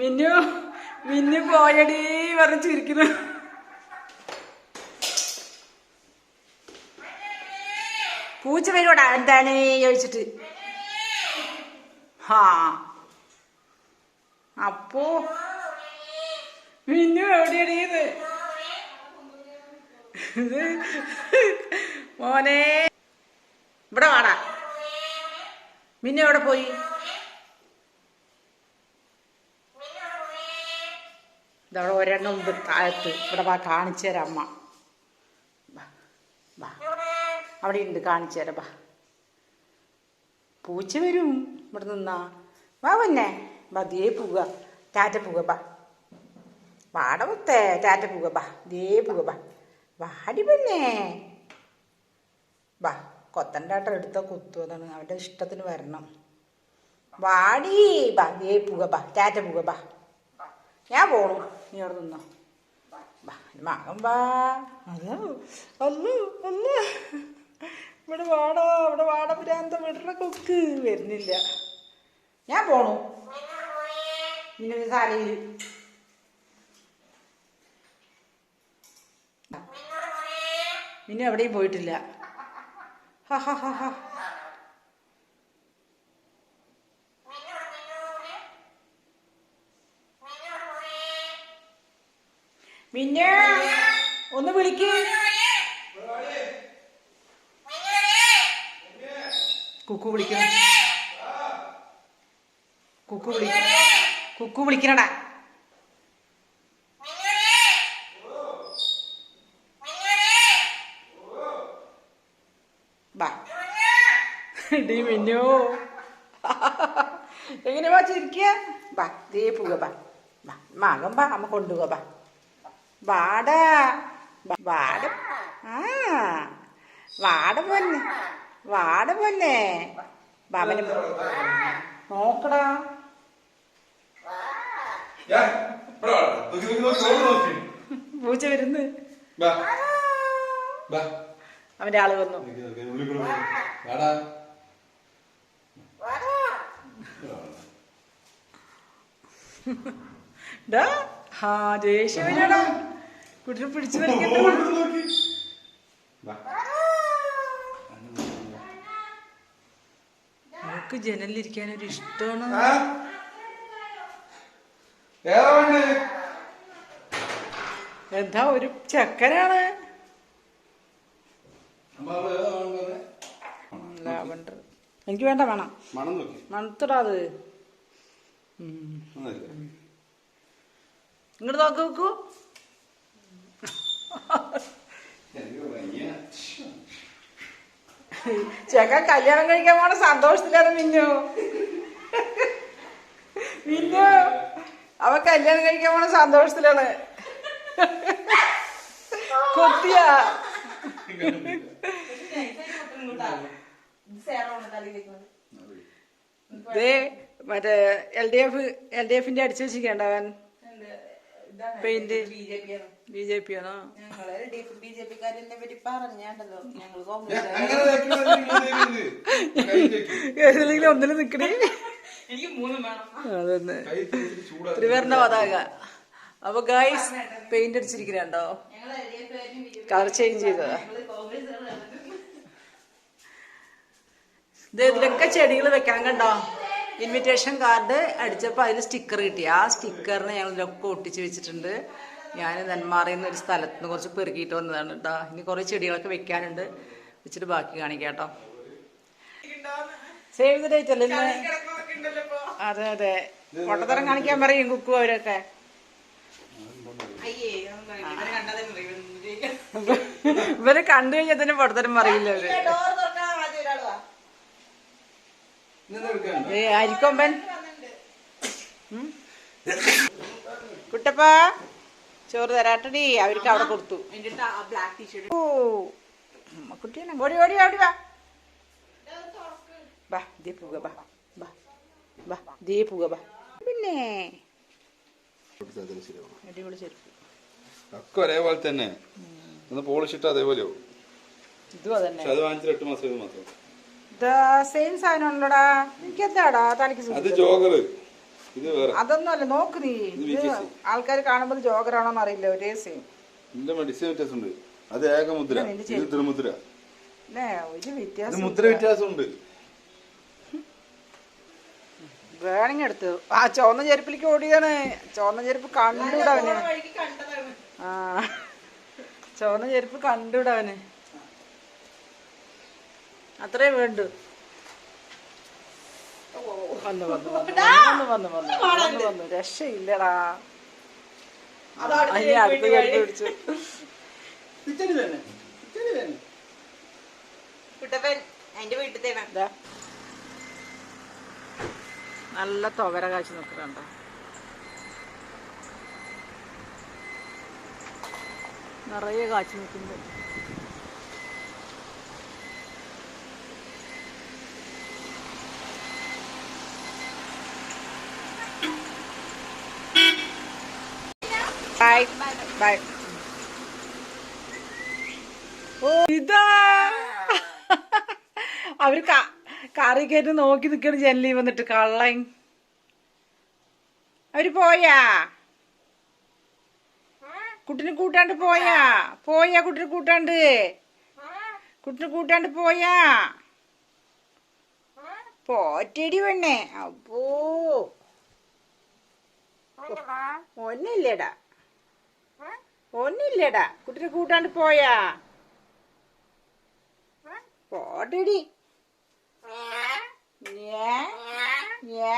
മിന്നു മിന്നു പോയടി പറഞ്ഞ് ചിരിക്കുന്നു. പൂച്ച വരൂടാ എന്താണ് ചോദിച്ചിട്ട്. ഹാ. അപ്പോ മിന്നു എവിടെയാണ് ഇത് മോനെ. ഇവിടെ വാടാ. മിന്നു എവിടെ പോയി? ഇതവിടെ ഒരെണ്ണം ഉണ്ട് താഴത്ത്. ഇവിടെ വാ കാണിച്ചു തരാം അമ്മ. അവിടെ ഉണ്ട് കാണിച്ചു തരാം വാ. പൂച്ച വരും. ഇവിടെ നിന്നാ. വാ വന്നെ വാ ദേ പോവുക. ടാറ്റ പോവുക ബാ വാട മുത്തേ ടാറ്റ പോവുക ബാ ദേ പോവുക ബാ വാടി പിന്നെ. കൊത്തൻ കൊത്തണ്ടാട്ടം എടുത്ത കുത്തുവതാണ് അവരുടെ ഇഷ്ടത്തിന് വരണം. വാടി ബാ ദേ പോവുക ബാ ടാറ്റ പോവുക ബാ ഞാൻ പോണു. നീ അവിടെ നിന്നോ. വാ ഇവിടെ വാടാ ഇവിടെ വാട വിടറ കൊക്ക്. വരുന്നില്ല. ഞാൻ പോണു. ഒരു സാലയിൽ. പിന്നെ എവിടെയും പോയിട്ടില്ല. ഹ ഹ ഹ ഹ. പിന്നെ ഒന്ന് വിളിക്ക്. കുക്കു വിളിക്കണ. കുക്കു വിളിക്ക കുക്കു വിളിക്കണടാ. മിന്നു. എങ്ങനെ വാ ചിരിക്കുക ബാ ദേ പോവുക ബാ. ബാ ബാ അമ്മ കൊണ്ടുപോക ബാ. വാട. വാട. ആ. വാട പൊന്നെ. വാട പൊന്നെ. ബാബന് നോക്കടാ. പൂച്ച വരുന്ന്. അവന്റെ ആൾ വന്നു. ഹാ ദേഷ്യം വരാടാ കുട്ടി നമുക്ക് ജനലിരിക്കാൻ ഒരു ഇഷ്ടമാണ്. എന്താ ഒരു ചക്കരാണ്. എനിക്ക് വേണ്ട മണം. മണത്തിടാത് ഇങ്ങോട്ട് നോക്കി നോക്കൂ. എനിക്ക് വയ്യ. ചെക്ക കല്യാണം കഴിക്കാൻ പോണ സന്തോഷത്തിലാണ് മിന്നു. മിന്നു അവ കല്യാണം കഴിക്കാൻ പോണ സന്തോഷത്തിലാണ്. കൊത്തിയ. മറ്റേ L D F L D എഫിന്റെ അടിച്ചു വെച്ചിരിക്കണ്ട അവൻ. പെയിന്റ് ബി ജെ പി ആണോ. ഞങ്ങൾ ബി ജെ പറ്റി പറഞ്ഞാണ്ടല്ലോ. ഞങ്ങൾ കോൺഗ്രസ് ഒന്നിലും നിക്കണേ. എനിക്ക് മൂന്ന് വേണം. അതൊന്ന്. ത്രിവർണ പതാക അപ്പൊ ഗൈസ് പെയിന്റ് ജെ കളർ ചേഞ്ച് ചെയ്തതാ. ഇത് ഇതിലൊക്കെ ചെടികൾ വെക്കാൻ കണ്ടോ? ഇൻവിറ്റേഷൻ കാർഡ് അടിച്ചപ്പോൾ അതിൽ സ്റ്റിക്കർ കിട്ടി. ആ സ്റ്റിക്കറിനെ ഞങ്ങൾ ഇതിലൊക്കെ ഒട്ടിച്ച് വെച്ചിട്ടുണ്ട്. ഞാൻ നെന്മാറിയിൽ നിന്ന് ഒരു സ്ഥലത്ത് നിന്ന് കുറച്ച് പെറുക്കിയിട്ട് വന്നതാണ് കേട്ടോ ഇനി കുറേ ചെടികളൊക്കെ വെക്കാനുണ്ട്. വെച്ചിട്ട് ബാക്കി കാണിക്കാം കേട്ടോ. സേവ് ദ ഡേറ്റ് അല്ലേ ഇന്ന്? അതെ അതെ. പൊട്ടത്തരം കാണിക്കാൻ പറയും കുക്കു അവരൊക്കെ. ഇവർ കണ്ടു കഴിഞ്ഞാൽ തന്നെ പൊട്ടത്തരം പറയില്ല അവർ. അരിക്കൊമ്പൻ. കുട്ടപ്പ ചോറ് തരാട്ടടി. അവർക്ക് അവിടെ കൊടുത്തു. എന്റെ ആ ബ്ലാക്ക് ടീഷർട്ട് ഓ കുട്ടീനെ ഓടി ഓടി ഓടി വാ. വാ ദേ പോക വാ വാ വാ ദേ പോക വാ. പിന്നെ? അടിപൊളി ചെരുപ്പ്. ഒക്കെ ഒരേപോലെ തന്നെ. ഒന്ന് പോളിഷ് ഇട്ട് അതേപോലെ ഇതും അതന്നെ. പക്ഷെ അത് വാങ്ങിച്ചിട്ട് എട്ട് മാസം ഇത് മാത്രം സെയിം സാധനമാണല്ലോടാ. എനിക്കെന്താടാ തലക്ക് അതൊന്നും അല്ല നോക്ക് നീ. ആൾക്കാർ കാണുമ്പോൾ ജോഗറാണോന്ന് അറിയില്ല ഒരേ സെയിം അത് ഏകമുദ്ര. വ്യത്യാസം മുദ്ര വേണമെങ്കിൽ എടുത്തു. ആ ചുവന്ന ചെരുപ്പിലേക്ക് ഓടിയാണ് ചുവന്ന ചെരുപ്പ് കണ്ടുവിടവന് ആ. ചുവന്ന ചെരുപ്പ് കണ്ടുവിടവന് അത്രേ വേണ്ടു. വന്നു വന്നു വന്നു വന്നു വന്നു വന്നു വന്നു രക്ഷയില്ലടാ. അടുത്ത് കണ്ടു പിടിച്ചു. നല്ല തൊവര കാശ് നിൽക്കുന്നുണ്ടോ നിറയെ കാച്ചു നോക്കുന്നുണ്ട്. ബൈ ബൈ ഓ ഇതാ. അവർ കറി കയറ്റി നോക്കി നിക്കണ ജനലി വന്നിട്ട് കള്ളൻ. അവർ പോയാ? കുട്ടിനെ കൂട്ടാണ്ട് പോയാ? പോയാ കുട്ടിനെ കൂട്ടാണ്ട്? കുട്ടിനെ കൂട്ടാണ്ട് പോയാ? പോറ്റടി പെണ്ണേ. അപ്പോ. ഒന്നില്ലടാ ഒന്നില്ലടാ. കുട്ടിനെ കൂട്ടാണ്ട് പോയാ. പോട്ടടി ഏ? ഞാ